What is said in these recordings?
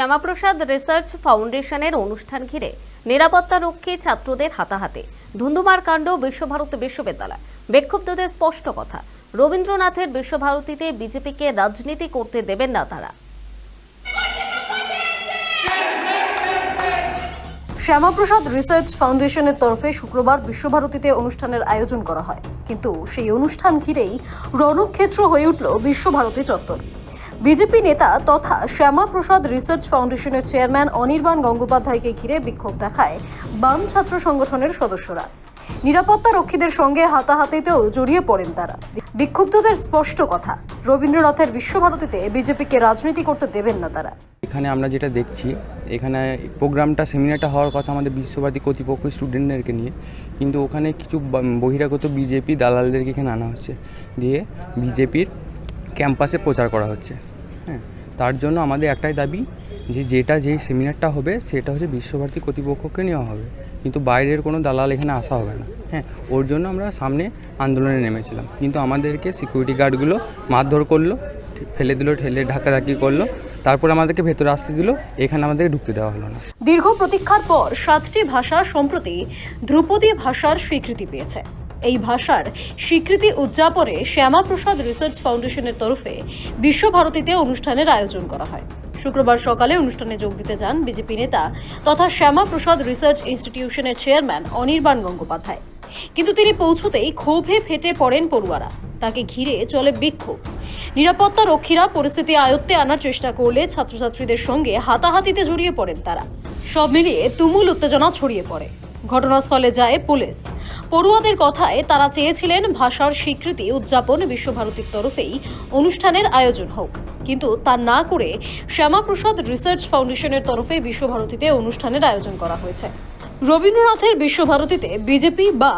Shyamaprasad research ফাউন্ডেশনের অনুষ্ঠান ঘিরে নিরাপত্তা রক্ষী ছাত্রদের হাতাহাতে। ধুন্ধুমার কাণ্ড বিশ্বভারতী বিশ্ববিদ্যালয়। বিক্ষুব্ধদের স্পষ্ট কথা, রবীন্দ্রনাথের বিশ্বভারতীতে বিজেপিকে রাজনীতি করতে দেবেন না তারা। শ্যামাপ্রসাদ রিসার্চ ফাউন্ডেশনের তরফে শুক্রবার বিশ্বভারতীতে অনুষ্ঠানের আয়োজন করা হয়। কিন্তু সেই অনুষ্ঠান ঘিরেই রণক্ষেত্র হয়ে উঠল বিশ্বভারতী চত্বর। বিজেপি নেতা তথা শ্যামাপ্রসাদ রিসার্চ ফাউন্ডেশনের চেয়ারম্যান অনির্বাণ গঙ্গোপাধ্যায়কে ঘিরে বিক্ষোভ দেখায় বাম ছাত্র সংগঠনের সদস্যরা। নিরাপত্তা রক্ষীদের সঙ্গে হাতাহাতিতেও জড়িয়ে পড়েন তারা। বিক্ষুব্ধদের স্পষ্ট কথা, রবীন্দ্রনাথের বিশ্বভারতীতে বিজেপিকে রাজনীতি করতে দেবেন না তারা। এখানে আমরা যেটা দেখছি, এখানে প্রোগ্রামটা, সেমিনারটা হওয়ার কথা আমাদের বিশ্বভারতী কর্তৃপক্ষ স্টুডেন্টদেরকে নিয়ে, কিন্তু ওখানে কিছু বহিরাগত বিজেপি দালালদেরকে এখানে আনা হচ্ছে। দিয়ে বিজেপির ক্যাম্পাসে প্রচার করা হচ্ছে। হ্যাঁ তার জন্য আমাদের একটাই দাবি যে যেটা যে সেমিনারটা হবে, সেটা হচ্ছে বিশ্বভারতী কর্তৃপক্ষকে নেওয়া হবে। কিন্তু বাইরের কোনো দালাল এখানে আসা হবে না। হ্যাঁ ওর জন্য আমরা সামনে আন্দোলনে নেমেছিলাম। কিন্তু আমাদেরকে সিকিউরিটি গার্ডগুলো মারধর করল, ফেলে দিল, ঠেলে ধাক্কাধাক্কি করল, তারপর আমাদেরকে ভেতরে আসতে দিল, এখানে আমাদেরকে ঢুকতে দেওয়া হলো না। দীর্ঘ প্রতীক্ষার পর সাতটি ভাষা সম্প্রতি ধ্রুপদী ভাষার স্বীকৃতি পেয়েছে। এই ভাষার স্বীকৃতি উদযাপনে শ্যামাপ্রসাদ রিসার্চ ফাউন্ডেশনের তরফে বিশ্বভারতীতে অনুষ্ঠানের আয়োজন করা হয়। শুক্রবার সকালে অনুষ্ঠানে যোগ দিতে যান বিজেপি নেতা তথা শ্যামাপ্রসাদ রিসার্চ ইনস্টিটিউশনের চেয়ারম্যান অনির্বাণ গঙ্গোপাধ্যায়। কিন্তু তিনি পৌঁছতেই ক্ষোভে ফেটে পড়েন পড়ুয়ারা। তাকে ঘিরে চলে বিক্ষোভ। নিরাপত্তা রক্ষীরা পরিস্থিতি আয়ত্তে আনার চেষ্টা করলে ছাত্রছাত্রীদের সঙ্গে হাতাহাতিতে জড়িয়ে পড়েন তারা। সব মিলিয়ে তুমুল উত্তেজনা ছড়িয়ে পড়ে। ঘটনাস্থলে যায় পুলিশ। পড়ুয়াদের কথায় তারা চেয়েছিলেন ভাষার স্বীকৃতি উদযাপন বিশ্বভারতীর তরফেই অনুষ্ঠানের আয়োজন হোক। কিন্তু তা না করে শ্যামাপ্রসাদ রিসার্চ ফাউন্ডেশনের তরফে বিশ্বভারতীতে অনুষ্ঠানের আয়োজন করা হয়েছে। রবীন্দ্রনাথের বিশ্বভারতীতে বিজেপি বা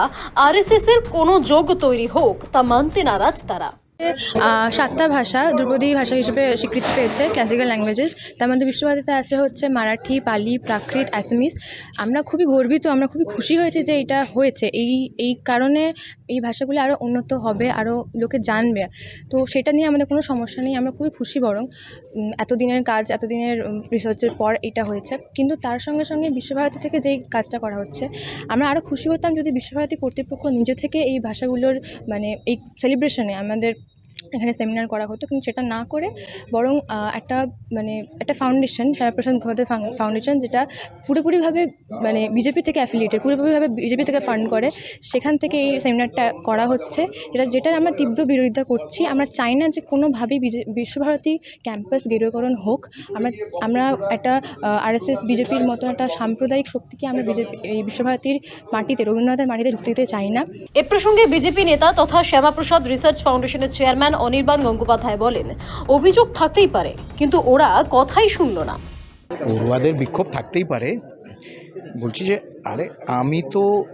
আরএসএস এর কোনো যোগ তৈরি হোক তা মানতে নারাজ তারা। সাতটা ভাষা, ধ্রুপদী ভাষা হিসেবে স্বীকৃতি পেয়েছে ক্লাসিক্যাল ল্যাঙ্গুয়েজেস তার মধ্যে বিশ্বভারতীতে আছে হচ্ছে মারাঠি, পালি, প্রাকৃত অ্যাসামিস আমরা খুবই গর্বিত, আমরা খুবই খুশি হয়েছে যে এটা হয়েছে। এই এই কারণে এই ভাষাগুলো আরও উন্নত হবে আরও লোকে জানবে। তো সেটা নিয়ে আমাদের কোনো সমস্যা নেই, আমরা খুবই খুশি বরং এতদিনের কাজ, এতদিনের রিসার্চের পর এটা হয়েছে। কিন্তু তার সঙ্গে সঙ্গে বিশ্বভারতী থেকে যেই কাজটা করা হচ্ছে, আমরা আরও খুশি হতাম যদি বিশ্বভারতী কর্তৃপক্ষ নিজে থেকে এই ভাষাগুলোর মানে এই সেলিব্রেশনে আমাদের সেমিনার করা হতো, কিন্তু সেটা না করে বরং একটা মানে একটা ফাউন্ডেশন শ্যামাপ্রসাদ মুখোপাধ্যায় ফাউন্ডেশন যেটা পুরোপুরিভাবে মানে বিজেপি থেকে অ্যাফিলিয়েটেড পুরোপুরিভাবে বিজেপি থেকে ফান্ড করে, সেখান থেকে এই সেমিনারটা করা হচ্ছে। যেটা যেটার আমরা তীব্র বিরোধিতা করছি। আমরা চাই না যে কোনোভাবেই বিশ্বভারতী ক্যাম্পাস গেরুকরণ হোক। আমরা আমরা একটা আরএসএস বিজেপির মতো একটা সাম্প্রদায়িক শক্তিকে আমরা বিজেপি এই বিশ্বভারতীর মাটিতে, রবীন্দ্রনাথের মাটিতে ঢুকতে চাই না। এ প্রসঙ্গে বিজেপি নেতা তথা শ্যামাপ্রসাদ রিসার্চ ফাউন্ডেশনের চেয়ারম্যান অনির্বাণ গঙ্গোপাধ্যায় বলেন, অভিযোগ থাকতেই পারে, কিন্তু ওরা কথাই শুনল না। পড়ুয়াদের বিক্ষোভ থাকতেই পারে। বলছি যে, আরে, আমি তো,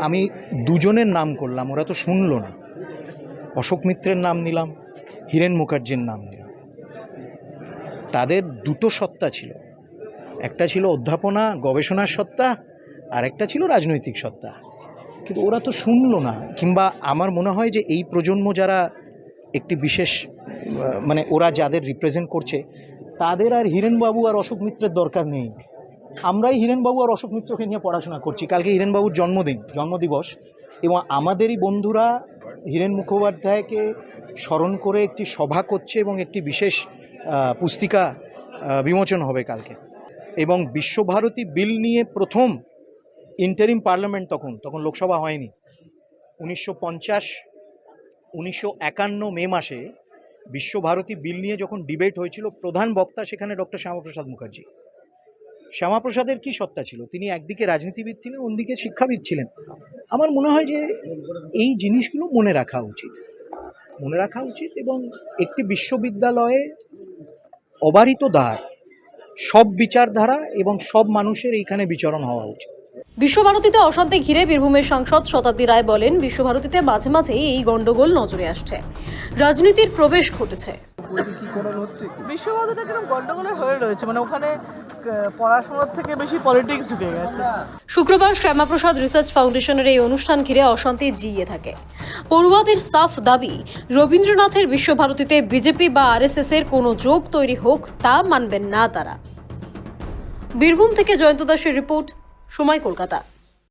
আমি দুজনের নাম করলাম, ওরা তো শুনলো না। অশোক মিত্রের নাম নিলাম, হীরেন মুখার্জির নাম নিলাম। তাদের দুটো সত্তা ছিল। একটা ছিল অধ্যাপনা, গবেষণার সত্তা, আর একটা ছিল রাজনৈতিক সত্তা। কিন্তু ওরা তো শুনলো না, কিংবা আমার মনে হয় যে এই প্রজন্ম যারা একটি বিশেষ মানে ওরা যাদের রিপ্রেজেন্ট করছে, তাদের আর হিরেনবাবু আর অশোক মিত্রের দরকার নেই। আমরাই হিরেনবাবু আর অশোক মিত্রকে নিয়ে পড়াশোনা করছি। কালকে হিরেনবাবুর জন্মদিন, জন্মদিবস, এবং আমাদেরই বন্ধুরা হীরেন মুখোপাধ্যায়কে স্মরণ করে একটি সভা করছে এবং একটি বিশেষ পুস্তিকা বিমোচন হবে কালকে। এবং বিশ্বভারতী বিল নিয়ে প্রথম ইন্টারিম পার্লামেন্ট তখন তখন লোকসভা হয়নি। উনিশশো পঞ্চাশ উনিশশো একান্ন মে মাসে বিশ্বভারতী বিল নিয়ে যখন ডিবেট হয়েছিল, প্রধান বক্তা সেখানে ডক্টর শ্যামাপ্রসাদ মুখার্জি। শ্যামাপ্রসাদের কি সত্তা ছিল? তিনি একদিকে রাজনীতিবিদ ছিলেন, অন্যদিকে শিক্ষাবিদ ছিলেন। আমার মনে হয় যে এই জিনিসগুলো মনে রাখা উচিত। মনে রাখা উচিত এবং একটি বিশ্ববিদ্যালয়ে অবারিত দ্বার, সব বিচারধারা এবং সব মানুষের এইখানে বিচরণ হওয়া উচিত। বিশ্বভারতীতে অশান্তি ঘিরে বীরভূমের সাংসদ শতাব্দী রায় বলেন বিশ্বভারতীতে মাঝে মাঝে এই গন্ডগোল নজরে আসছে। রাজনীতির প্রবেশ ঘটেছে। বিশ্বভারতীতে কীরকম গন্ডগোলের হয়ে রয়েছে মানে ওখানে পড়াশোনার থেকে বেশি পলিটিক্স ঢুকে গেছে। শুক্রবার শ্যামাপ্রসাদ রিসার্চ ফাউন্ডেশনের এই অনুষ্ঠান ঘিরে অশান্তি জিইয়ে থাকে। পড়ুয়াদের সাফ দাবি রবীন্দ্রনাথের বিশ্বভারতীতে বিজেপি বা আরএসএস এর কোনো যোগ তৈরি হোক তা মানবেন না তারা। বীরভূম থেকে জয়ন্ত দাসের রিপোর্ট সময় কলকাতা।